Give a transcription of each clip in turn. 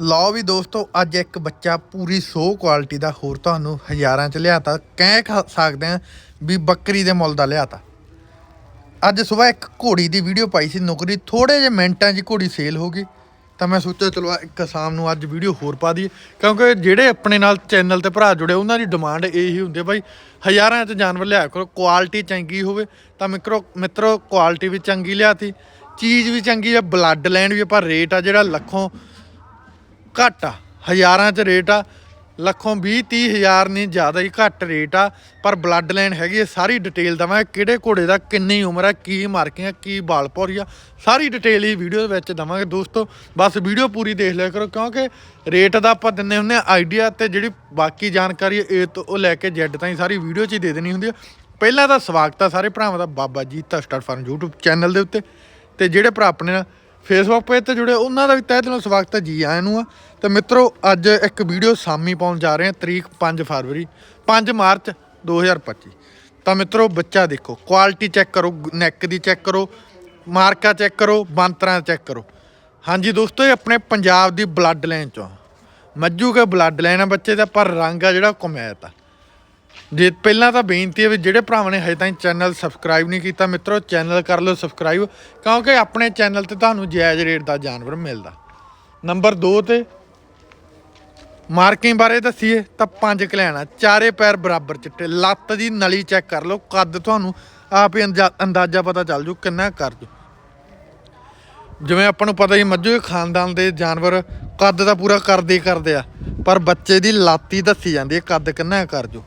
ਲਓ ਵੀ ਦੋਸਤੋ, ਅੱਜ ਇੱਕ ਬੱਚਾ ਪੂਰੀ ਸੋ ਕੁਆਲਿਟੀ ਦਾ ਹੋਰ ਤੁਹਾਨੂੰ ਹਜ਼ਾਰਾਂ ਚ ਲਿਆਤਾ। ਕਹਿ ਖ- ਸਕਦੇ ਆ ਵੀ ਬੱਕਰੀ ਦੇ ਮੁੱਲ ਦਾ ਲਿਆਤਾ। ਅੱਜ ਸਵੇਰ ਇੱਕ ਘੋੜੀ ਦੀ ਵੀਡੀਓ ਪਾਈ ਸੀ ਨੌਕਰੀ। ਥੋੜੇ ਜਿਹੇ ਮਿੰਟਾਂ 'ਚ ਘੋੜੀ ਸੇਲ ਹੋ ਗਈ। ਤਾਂ ਮੈਂ ਸੋਚਿਆ, ਚਲੋ, ਇੱਕ ਸ਼ਾਮ ਨੂੰ ਅੱਜ ਵੀਡੀਓ ਹੋਰ ਪਾ ਦਈਏ। ਕਿਉਂਕਿ ਜਿਹੜੇ ਆਪਣੇ ਨਾਲ ਚੈਨਲ ਤੇ ਭਰਾ ਜੁੜੇ, ਉਹਨਾਂ ਦੀ ਡਿਮਾਂਡ ਇਹੀ ਹੁੰਦੀ ਹੈ ਬਾਈ, ਹਜ਼ਾਰਾਂ 'ਚ ਜਾਨਵਰ ਲਿਆ ਕਰੋ। ਕੁਆਲਿਟੀ ਚੰਗੀ ਹੋਵੇ। ਤਾਂ ਮਿੱਤਰੋ ਮਿੱਤਰੋ ਕੁਆਲਿਟੀ ਵੀ ਚੰਗੀ ਲਿਆਤੀ। ਚੀਜ਼ ਵੀ ਚੰਗੀ ਹੈ ਬਲੱਡ ਲਾਈਨ ਵੀ ਆਪਾਂ ਰੇਟ ਆ ਜਿਹੜਾ ਲੱਖੋਂ ਘੱਟ ਆ। ਹਜ਼ਾਰਾਂ 'ਚ ਰੇਟ ਆ। ਲੱਖੋਂ 20 30 ਹਜ਼ਾਰ ਨਹੀਂ, ਜ਼ਿਆਦਾ ਹੀ ਘੱਟ ਰੇਟ ਆ। ਪਰ ਬਲੱਡ ਲਾਈਨ ਹੈਗੀ ਹੈ ਸਾਰੀ ਡਿਟੇਲ ਦਵਾਂ, ਕਿਹੜੇ ਘੋੜੇ ਦਾ ਕਿੰਨੀ ਉਮਰ ਆ, ਕੀ ਮਾਰਕਿੰਗ ਆ ਕੀ ਬਾਲ ਪੌਰੀ ਆ, ਸਾਰੀ ਡਿਟੇਲ ਹੀ ਵੀਡੀਓ ਦੇ ਵਿੱਚ ਦਵਾਂਗੇ ਦੋਸਤੋ। ਬਸ ਵੀਡੀਓ ਪੂਰੀ ਦੇਖ ਲਿਆ ਕਰੋ, ਕਿਉਂਕਿ ਰੇਟ ਦਾ ਆਪਾਂ ਦਿੰਦੇ ਹੁੰਦੇ ਆ ਆਈਡੀਆ ਤੇ ਜਿਹੜੀ ਬਾਕੀ ਜਾਣਕਾਰੀ ਇਹ ਤੋਂ ਉਹ ਲੈ ਕੇ ਜੈਡ ਤਾਈਂ ਸਾਰੀ ਵੀਡੀਓ 'ਚ ਹੀ ਦੇ ਦੇਣੀ ਹੁੰਦੀ ਆ। ਪਹਿਲਾਂ ਤਾਂ ਸਵਾਗਤ ਆ ਸਾਰੇ ਭਰਾਵਾਂ ਦਾ, ਬਾਬਾ ਜੀ ਤਾਂ ਸਟਾਰਟ ਫਾਰਮ YouTube ਚੈਨਲ ਦੇ ਉੱਤੇ। ਤੇ ਜਿਹੜੇ ਭਰਾ ਆਪਣੇ ਨਾਲ ਫੇਸਬੁੱਕ ਪੇਜ ਤੇ ਜੁੜੇ ਉਹਨਾਂ ਦਾ ਵੀ ਤਹਿ ਦਿਲੋਂ ਸਵਾਗਤ ਹੈ ਜੀ ਆਇਆਂ ਨੂੰ ਆ। ਤੇ ਮਿੱਤਰੋ, ਅੱਜ ਇੱਕ ਵੀਡੀਓ ਸਾਮੀ ਪਾਉਣ ਜਾ ਰਹੇ ਹਾਂ, ਤਰੀਕ 5 ਫਰਵਰੀ 5 ਮਾਰਚ 2025 ਤਾਂ ਮਿੱਤਰੋ, ਬੱਚਾ ਦੇਖੋ ਕੁਆਲਿਟੀ ਚੈੱਕ ਕਰੋ ਨੈਕ ਦੀ ਚੈੱਕ ਕਰੋ, ਮਾਰਕਾ ਚੈੱਕ ਕਰੋ, ਬੰਤਰਾਂ ਚੈੱਕ ਕਰੋ। ਹਾਂਜੀ ਦੋਸਤੋ, ਇਹ ਆਪਣੇ ਪੰਜਾਬ ਦੀ ਬਲੱਡ ਲਾਈਨ ਚੋਂ ਆ। ਮੱਝੂ ਕੇ ਬਲੱਡ ਲਾਈਨ ਆ ਬੱਚੇ ਦਾ, ਪਰ ਰੰਗ ਆ ਜਿਹੜਾ ਕਮੈਤ ਆ ਜੇ ਪਹਿਲਾਂ ਤਾਂ ਬੇਨਤੀ ਹੈ ਵੀ ਜਿਹੜੇ ਭਰਾਵਾਂ ਨੇ ਹਜੇ ਤਾਈਂ ਚੈਨਲ ਸਬਸਕ੍ਰਾਈਬ ਨਹੀਂ ਕੀਤਾ, ਮਿੱਤਰੋ, ਚੈਨਲ ਕਰ ਲਓ ਸਬਸਕ੍ਰਾਈਬ, ਕਿਉਂਕਿ ਆਪਣੇ ਚੈਨਲ ਤੇ ਤੁਹਾਨੂੰ ਜਾਇਜ਼ ਰੇਟ ਦਾ ਜਾਨਵਰ ਮਿਲਦਾ। ਨੰਬਰ 2 ਤੇ, ਮਾਰਕਿੰਗ ਬਾਰੇ ਦੱਸੀਏ ਤਾਂ ਪੰਜ ਕਲੈਣਾ ਚਾਰੇ ਪੈਰ ਬਰਾਬਰ ਚਿੱਟੇ, ਲੱਤ ਦੀ ਨਲੀ ਚੈੱਕ ਕਰ ਲਓ, ਕੱਦ ਤੁਹਾਨੂੰ ਆਪ ਹੀ ਅੰਜਾ- ਅੰਦਾਜ਼ਾ ਪਤਾ ਚੱਲ ਜੂ ਕਿੰਨਾ ਕਰ ਜੂ। ਜਿਵੇਂ ਆਪਾਂ ਨੂੰ ਪਤਾ ਹੀ ਮੱਝੂ ਦੇ ਖਾਨਦਾਨ ਦੇ ਜਾਨਵਰ ਕੱਦ ਤਾਂ ਪੂਰਾ ਕਰਦੇ ਹੀ ਕਰਦੇ ਆ, ਪਰ ਬੱਚੇ ਦੀ ਲਾਤੀ ਦੱਸੀ ਜਾਂਦੀ ਹੈ ਕੱਦ ਕਿੰਨਾ ਕਰ ਜੂ।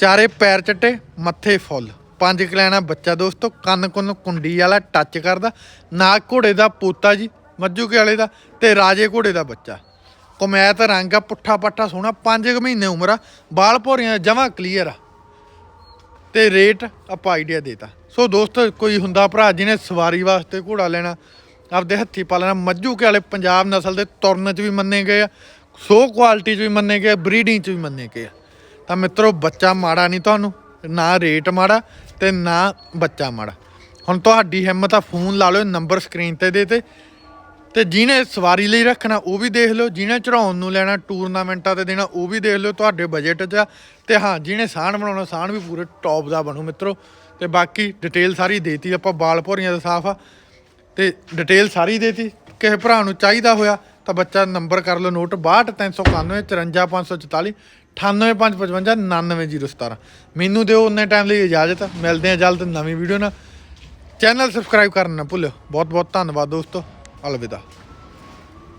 ਚਾਰੇ ਪੈਰ ਚਿੱਟੇ, ਮੱਥੇ ਫੁੱਲ। ਪੰਜ ਕਲੈਣਾ ਬੱਚਾ ਦੋਸਤੋ, ਕੰਨ ਕੁੰਨ ਕੁੰਡੀ ਵਾਲਾ ਟੱਚ ਕਰਦਾ। ਨਾਗ ਘੋੜੇ ਦਾ ਪੋਤਾ ਜੀ, ਮੱਝੂ ਕੇ ਵਾਲੇ ਦਾ ਤੇ ਰਾਜੇ ਘੋੜੇ ਦਾ ਬੱਚਾ। ਕਮੈਤ ਰੰਗ ਆ, ਪੁੱਠਾ ਪੱਠਾ ਸੋਹਣਾ 5 ਮਹੀਨੇ ਉਮਰ ਆ, ਬਾਲ ਭੋਰੀਆਂ ਜਮਾ ਕਲੀਅਰ ਆ। ਤੇ ਰੇਟ ਆਪਾਂ ਆਈਡੀਆ ਦੇਤਾ। ਸੋ ਦੋਸਤ, ਕੋਈ ਹੁੰਦਾ ਭਰਾ ਜਿਹਨੇ ਸਵਾਰੀ ਵਾਸਤੇ ਘੋੜਾ ਲੈਣਾ, ਆਪਦੇ ਹੱਥੀ ਪਾਲਣਾ ਮੱਝੂ ਕੇ ਵਾਲੇ ਪੰਜਾਬ ਨਸਲ ਦੇ ਤੁਰਨ 'ਚ ਵੀ ਮੰਨੇ ਗਏ ਆ, ਸੋ ਕੁਆਲਿਟੀ 'ਚ ਵੀ ਮੰਨੇ ਗਏ ਬਰੀਡਿੰਗ 'ਚ ਵੀ ਮੰਨੇ ਗਏ ਆ। ਤਾਂ ਮਿੱਤਰੋ, ਬੱਚਾ ਮਾੜਾ ਨਹੀਂ ਤੁਹਾਨੂੰ, ਨਾ ਰੇਟ ਮਾੜਾ ਤੇ ਨਾ ਬੱਚਾ ਮਾੜਾ। ਹੁਣ ਤੁਹਾਡੀ ਹਿੰਮਤ ਆ, ਫੋਨ ਲਾ ਲਓ, ਨੰਬਰ ਸਕਰੀਨ ਤੇ ਦੇ ਤੇ। ਤੇ ਜਿਹਨੇ ਸਵਾਰੀ ਲਈ ਰੱਖਣਾ, ਉਹ ਵੀ ਦੇਖ ਲਓ। ਜਿਹਨੇ ਚੜਾਉਣ ਨੂੰ ਲੈਣਾ ਟੂਰਨਾਮੈਂਟਾਂ ਤੇ ਦੇਣਾ, ਉਹ ਵੀ ਦੇਖ ਲਓ। ਤੁਹਾਡੇ ਬਜਟ 'ਚ ਆ। ਤੇ ਹਾਂ, ਜਿਹਨੇ ਸਾਹਣ ਬਣਾਉਣਾ ਸਾਹਣ ਵੀ ਪੂਰੇ ਟੌਪ ਦਾ ਬਣੂ ਮਿੱਤਰੋ। ਤੇ ਬਾਕੀ ਡਿਟੇਲ ਸਾਰੀ ਦੇਤੀ, ਆਪਾਂ ਬਾਲ ਭੋਰੀਆਂ ਦਾ ਸਾਫ਼ ਆ। ਤੇ ਡਿਟੇਲ ਸਾਰੀ ਦੇਤੀ। ਕਿਸੇ ਭਰਾ ਨੂੰ ਚਾਹੀਦਾ ਹੋਇਆ, ਤਾਂ ਬੱਚਾ ਨੰਬਰ ਕਰ ਲਓ, ਨੋਟ 62391 54544 98555 99017 ਮੈਨੂੰ ਦਿਓ ਉਨੇ ਟਾਈਮ ਲਈ ਇਜਾਜ਼ਤ। ਮਿਲਦੇ ਆ ਜਲਦ ਨਵੀਂ ਵੀਡੀਓ ਨਾਲ। ਚੈਨਲ ਸਬਸਕ੍ਰਾਈਬ ਕਰਨਾ ਨਾ ਭੁੱਲਿਓ। ਬਹੁਤ ਬਹੁਤ ਧੰਨਵਾਦ ਦੋਸਤੋ। ਅਲਵਿਦਾ।